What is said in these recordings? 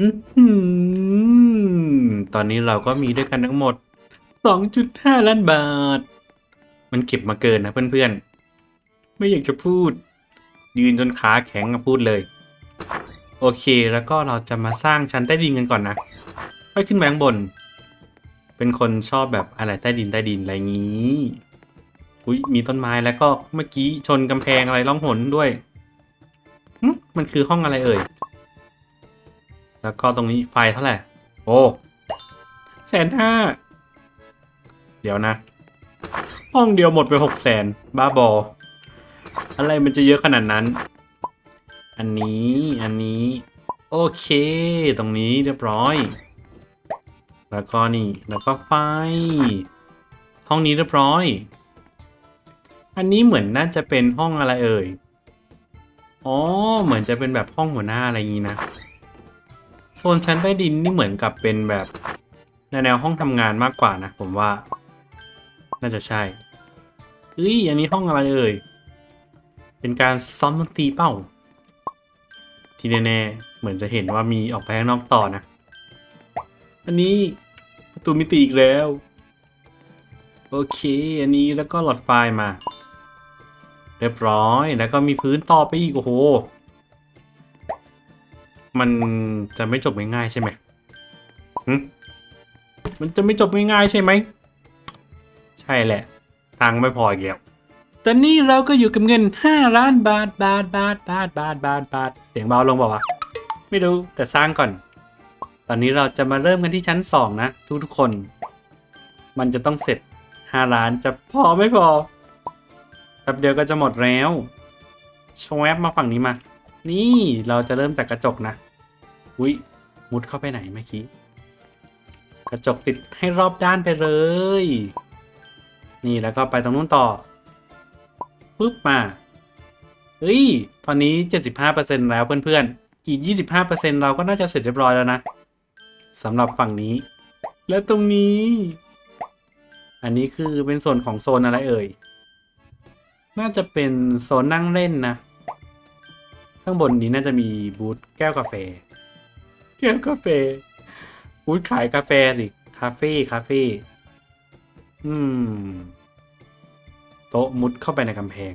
อื้อหือตอนนี้เราก็มีด้วยกันทั้งหมด 2.5 ล้านบาท มันเก็บมาเกินนะเพื่อนๆ ไม่อยากจะพูด ยืนจนขาแข็งพูดเลย โอเคแล้วก็เราจะมาสร้างชั้นใต้ดินกันก่อนนะไปขึ้นไปข้างบน เป็นคนชอบแบบอะไรใต้ดินใต้ดินอะไรงี้ อุ้ยมีต้นไม้แล้วก็เมื่อกี้ชนกำแพงอะไรล่องหนด้วยมันคือห้องอะไรเอ่ย แล้วก็ตรงนี้ไฟเท่าไหร่ โอ้แสนห้า เดี๋ยวนะ ห้องเดียวหมดไปหกแสนบ้าบอ อะไรมันจะเยอะขนาดนั้น อันนี้ อันนี้ โอเค ตรงนี้เรียบร้อย แล้วก็นี่ แล้วก็ไฟ ห้องนี้เรียบร้อย อันนี้เหมือนน่าจะเป็นห้องอะไรเอ่ย อ๋อ เหมือนจะเป็นแบบห้องหัวหน้าอะไรอย่างนี้นะ โซนชั้นใต้ดินนี่เหมือนกับเป็นแบบแนวห้องทำงานมากกว่านะ ผมว่า น่าจะใช่เอ้ยอันนี้ห้องอะไรเอ่ย เป็นการซ้อมดนตรีเป้า ที่แน่ๆเหมือนจะเห็นว่ามีออกไปข้างนอกต่อนะ อันนี้ประตูมิติอีกแล้ว โอเค อันนี้แล้วก็หลอดไฟมา เรียบร้อยแล้วก็มีพื้นต่อไปอีกโอ้โห มันจะไม่จบง่ายๆใช่ไหมมันจะไม่จบง่ายๆใช่ไหม ใช่แหละ ตังค์ไม่พออีกแล้วตอนนี้เราก็อยู่กับเงิน 5 ล้านบาทบาทบาทบาทบาทบาทบาทเสียงเบาลงบอกว่าวะไม่รู้แต่สร้างก่อน ตอนนี้เราจะมาเริ่มกันที่ชั้น 2 นะ ทุกๆคน มันจะต้องเสร็จ 5 ล้านจะพอไม่พอแป๊บเดียวก็จะหมดแล้วชวบมาฝั่งนี้มา นี่เราจะเริ่มจากกระจกนะ อุ้ยมุดเข้าไปไหนเมื่อกี้ กระจกติดให้รอบด้านไปเลย นี่แล้วก็ไปตรงนู้นต่อปึ๊บมาเฮ้ย ตอนนี้ 75%แล้วเพื่อนๆ อีก 25%เราก็น่าจะเสร็จเรียบร้อยแล้วนะสำหรับฝั่งนี้ และตรงนี้ อันนี้คือเป็นส่วนของโซนอะไรเอ่ย น่าจะเป็นโซนนั่งเล่นนะ ข้างบนนี้น่าจะมีบูธแก้วกาแฟ แก้วกาแฟ บูธขายกาแฟสิคาเฟ่คาเฟ่อืม โต๊ะมุดเข้าไปในกำแพง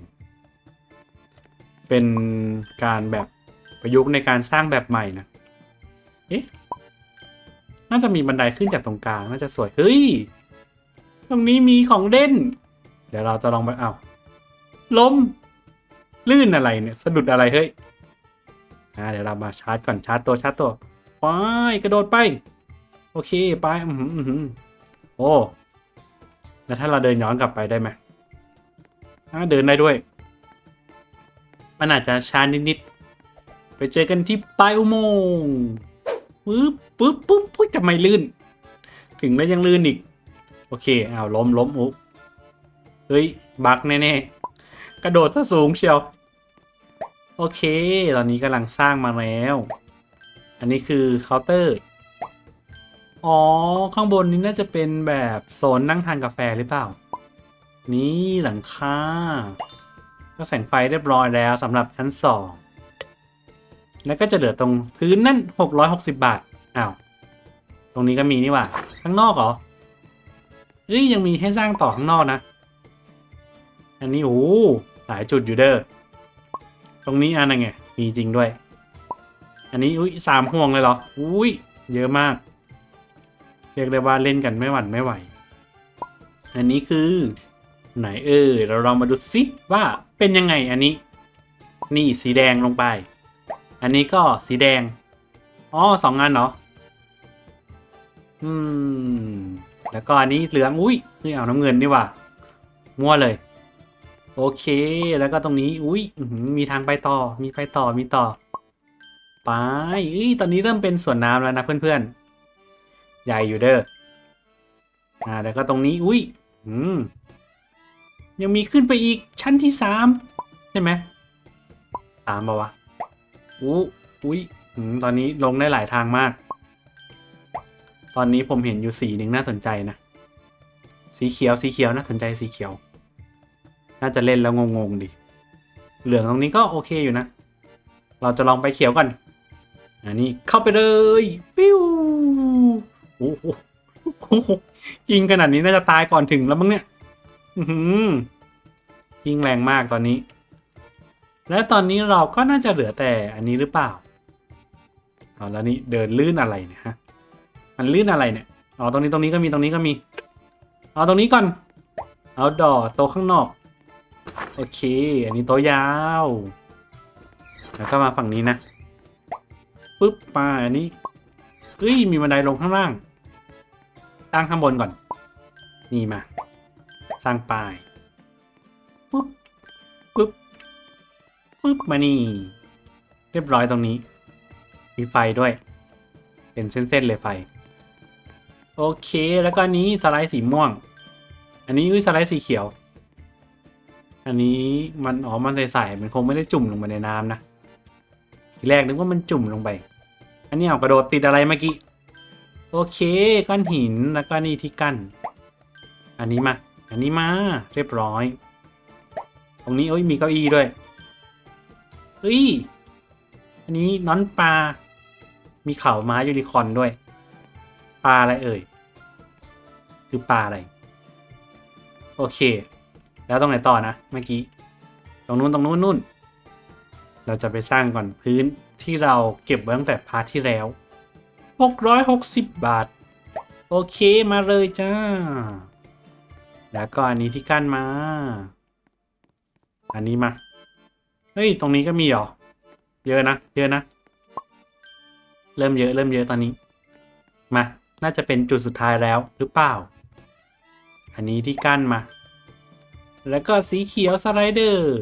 เป็นการแบบประยุกต์ในการสร้างแบบใหม่นะเอ๊ะน่าจะมีบันไดขึ้นจากตรงกลาง น่าจะสวย เฮ้ย ตรงนี้มีของเล่น เดี๋ยวเราจะลองไปเอา้าล้ม ลื่นอะไรเนี่ย สะดุดอะไรเฮ้ย อ่าเดี๋ยวเรามาชาร์จก่อนชาร์จตัวชาร์จตัวไปกระโดดไป โอเคไปอือหืออือหือโอ้แล้วถ้าเราเดินย้อนกลับไปได้ไหมอ่าเดินได้ด้วย มันอาจจะช้านิดๆไปเจอกันที่ปลายอุโมงค์ปึ๊บปึ๊บปุ๊บปุ๊บจะไม่ลื่น ถึงแล้วยังลื่นอีก โอเคอ้าวล้มล้มอุ๊บเฮ้ยบักแน่ๆกระโดดซะสูงเชียว โอเค ตอนนี้กำลังสร้างมาแล้ว อันนี้คือเคาน์เตอร์ อ๋อ ข้างบนนี้น่าจะเป็นแบบโซนนั่งทานกาแฟหรือเปล่า นี่หลังคา ก็แสงไฟเรียบร้อยแล้วสำหรับชั้นสอง แล้วก็จะเหลือตรงพื้นนั่นหกร้อยหกสิบาท อ้าว ตรงนี้ก็มีนี่ว่า ข้างนอกเหรอเอ้ยยังมีให้สร้างต่อข้างนอกนะ อันนี้โอ้หลายจุดอยู่เด้อ ตรงนี้อันนั้นไง มีจริงด้วย อันนี้อุ้ยสามห่วงเลยเหรอ อุ้ยเยอะมาก เรียกได้ว่าเล่นกันไม่หวั่นไม่ไหว อันนี้คือ ไหนเออเราลองมาดูสิว่าเป็นยังไงอันนี้ นี่สีแดงลงไป อันนี้ก็สีแดง อ๋อสองงานเหรอ อืม แล้วก็อันนี้เหลือง อุ้ยนี่เอาน้ำเงินนี่ว่ามั่วเลย โอเค แล้วก็ตรงนี้ อุ้ยมีทางไปต่อ มีไปต่อ มีต่อ ไปอ้ยตอนนี้เริ่มเป็นสวนน้ำแล้วนะเพื่อนๆ ใหญ่อยู่เด้อ อ่า แล้วก็ตรงนี้ อุ้ย อืม ยังมีขึ้นไปอีกชั้นที่สามใช่ไหมสามปะวะอู้อุ้ยตอนนี้ลงได้หลายทางมาก ตอนนี้ผมเห็นอยู่สีหนึ่งน่าสนใจนะ สีเขียว สีเขียวน่าสนใจสีเขียว น่าจะเล่นแล้วงงๆดิเหลืองตรงนี้ก็โอเคอยู่นะ เราจะลองไปเขียวก่อนอันนี้เข้าไปเลยปิ้วโอ้โหยิงขนาดนี้น่าจะตายก่อนถึงแล้วมั้งเนี่ย อือยิงแรงมากตอนนี้ และตอนนี้เราก็น่าจะเหลือแต่อันนี้หรือเปล่าเอาแล้วนี่เดินลื่นอะไรเนี่ยฮะ มันลื่นอะไรเนี่ยอ๋อตรงนี้ตรงนี้ก็มีตรงนี้ก็มี เอาตรงนี้ก่อน เอาดอโตข้างนอก โอเค อันนี้โตะยาว แล้วก็มาฝั่งนี้นะปึ๊บมาอันนี้เฮ้ยมีบันไดลงข้างล่างตั้งข้างบนก่อน นี่มา สร้างป้ายปึ๊บปึ๊บปึ๊บมานี่ เรียบร้อยตรงนี้ มีไฟด้วย เป็นเส้นๆเลยไฟ โอเค แล้วก็อันนี้สไลด์สีม่วง อันนี้อุ้ยสไลด์สีเขียว อันนี้มันอ๋อมันใสๆมันคงไม่ได้จุ่มลงไปในน้ำนะทีแรกนึกว่ามันจุ่มลงไป อันนี้เอากระโดดติดอะไรเมื่อกี้ โอเคก้อนหินแล้วก็นี่ที่กั้น อันนี้มา อันนี้มาเรียบร้อย ตรงนี้โอ้ยมีเก้าอี้ด้วยเฮ้ย อันนี้น้อนปลา มีเข่าม้ายูนิคอนด้วย ปลาอะไรเอ่ย คือปลาอะไร โอเค แล้วตรงไหนต่อนะเมื่อกี้ ตรงนู้นตรงนู้นนู่น เราจะไปสร้างก่อนพื้นที่เราเก็บไว้ตั้งแต่พาร์ทที่แล้ว 660 บาท โอเคมาเลยจ้า แล้วก็อันนี้ที่กั้นมา อันนี้มา เฮ้ย ตรงนี้ก็มีเหรอ เยอะนะ เยอะนะ เริ่มเยอะ เริ่มเยอะตอนนี้ มา น่าจะเป็นจุดสุดท้ายแล้วหรือเปล่า อันนี้ที่กั้นมา แล้วก็สีเขียวสไลเดอร์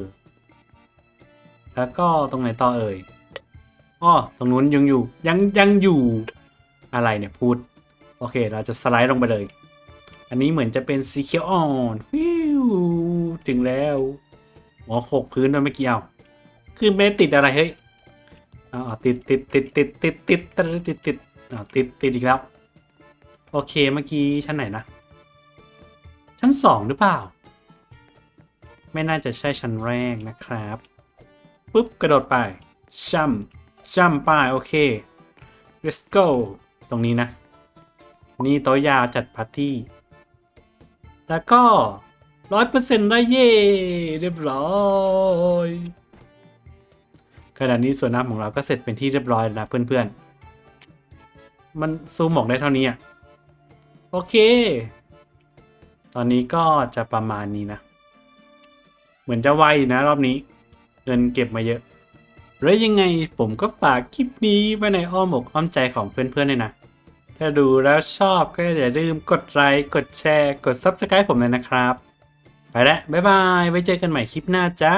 แล้วก็ตรงไหนต่อเอ่ยอ้อตรงนู้นยังอยู่ยังยังอยู่อะไรเนี่ยพูด โอเค เราจะสไลด์ลงไปเลย อันนี้เหมือนจะเป็นสีเขียวอ่อนฟิวถึงแล้วหัวโขกพื้นด้วยเมื่อกี้เอาคือไม่ได้ติดอะไรเฮ้ยอ๋อาติดติดติดติดติดติดติดติดติดอ๋อติดติดอีกแล้ว โอเคเมื่อกี้ชั้นไหนนะ ชั้นสองหรือเปล่า ไม่น่าจะใช่ชั้นแรกนะครับปุ๊บกระโดดไปจัมจัมไปโอเค let's go ตรงนี้นะ นี่โต๊ะยาวจัดปาร์ตี้ แล้วก็ร้อยเปอร์เซ็นต์ได้เย่เรียบร้อยขณะนี้ส่วนน้ำของเราก็เสร็จเป็นที่เรียบร้อยแล้วนะเพื่อนๆ มันซูมออกได้เท่านี้อะ โอเค ตอนนี้ก็จะประมาณนี้นะ เหมือนจะไวนะรอบนี้ เงินเก็บมาเยอะ แล้วยังไงผมก็ฝากคลิปนี้ไว้ในอ้อมอกอ้อมใจของเพื่อนๆเลยนะ ถ้าดูแล้วชอบก็อย่าลืมกดไลค์กดแชร์ กด Subscribe ผมเลยนะครับ ไปแล้วบ๊ายบาย ไว้เจอกันใหม่คลิปหน้าจ้า